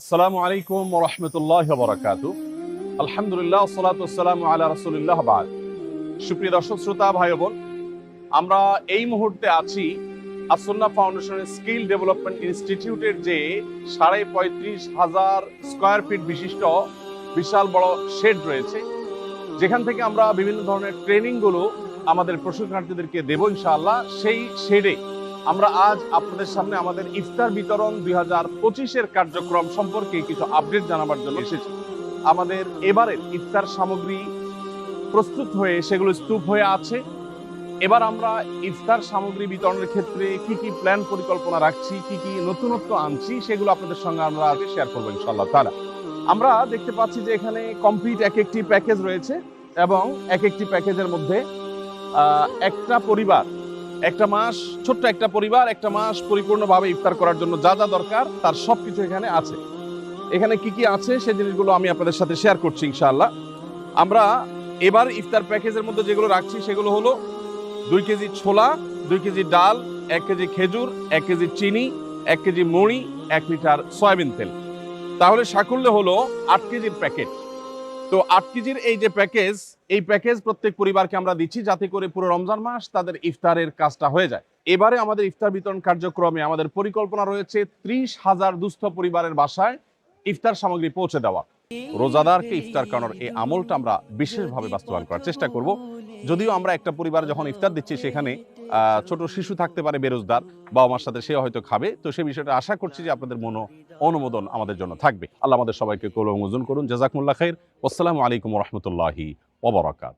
আসসালামু আলাইকুম রহমতুল্লাহ বরাকাতু। আলহামদুলিল্লাহ সালাতাম আলা রসুলিল্লাহ বাদ। সুপ্রিয় দর্শক, শ্রোতা ভাই বোন আমরা এই মুহূর্তে আছি আসন্না ফাউন্ডেশনের স্কিল ডেভেলপমেন্ট ইনস্টিটিউটের যে সাড়ে পঁয়ত্রিশ হাজার স্কোয়ার ফিট বিশিষ্ট বিশাল বড় শেড রয়েছে, যেখান থেকে আমরা বিভিন্ন ধরনের ট্রেনিংগুলো আমাদের প্রশিক্ষণার্থীদেরকে দেবো ইনশাআল্লাহ। সেই শেডে আমরা আজ আপনাদের সামনে আমাদের ইফতার বিতরণ দুই হাজার পঁচিশের কার্যক্রম সম্পর্কে কিছু আপডেট জানাবার জন্য এসেছি। আমাদের এবারের ইফতার সামগ্রী প্রস্তুত হয়ে সেগুলো স্তূপ হয়ে আছে। এবার আমরা ইফতার সামগ্রী বিতরণের ক্ষেত্রে কি কি প্ল্যান পরিকল্পনা রাখছি, কি কি নতুনত্ব আনছি, সেগুলো আপনাদের সঙ্গে আমরা আগে শেয়ার করব ইনশাল্লাহ তারা আমরা দেখতে পাচ্ছি যে এখানে কমপ্লিট এক একটি প্যাকেজ রয়েছে এবং এক একটি প্যাকেজের মধ্যে একটা পরিবার একটা মাস, ছোট্ট একটা পরিবার, একটা মাস পরিপূর্ণভাবে ইফতার করার জন্য যা যা দরকার, তার সব কিছু এখানে আছে। এখানে কি কি আছে সেই জিনিসগুলো আমি আপনাদের সাথে শেয়ার করছি, ইনশাআল্লাহ। আমরা এবার ইফতার প্যাকেজের মধ্যে যেগুলো রাখছি, সেগুলো হলো দুই কেজি ছোলা, দুই কেজি ডাল, এক কেজি খেজুর, এক কেজি চিনি, এক কেজি মুড়ি, এক লিটার সয়াবিন তেল। তাহলে সাকুল্যে হলো আট কেজির প্যাকেট। তো আট কেজির এই যে প্যাকেজ, এই প্যাকেজ প্রত্যেক পরিবারকে আমরা দিচ্ছি যাতে করে পুরো রমজান মাস তাদের ইফতারের কাজটা হয়ে যায়। এবারে আমাদের ইফতার বিতরণ কার্যক্রমে আমাদের পরিকল্পনা রয়েছে ত্রিশ হাজার দুস্থ পরিবারের বাসায় ইফতার সামগ্রী পৌঁছে দেওয়া। রোজাদারকে ইফতার করানোর এই আমলটা আমরা বিশেষভাবে বাস্তবায়ন করার চেষ্টা করব। যদিও আমরা একটা পরিবার যখন ইফতার দিচ্ছি সেখানে ছোট শিশু থাকতে পারে বেরোজদার বাবা মার সাথে সে হয়তো খাবে। তো সেই বিষয়টা আশা করছি যে আপনাদের মনো অনুমোদন আমাদের জন্য থাকবে। আল্লাহ আমাদের সবাইকে কলম করুন। জাজাকুল্লাহ খাইর। আসসালামু আলাইকুম রহমতুল্লাহি ওবরাকাত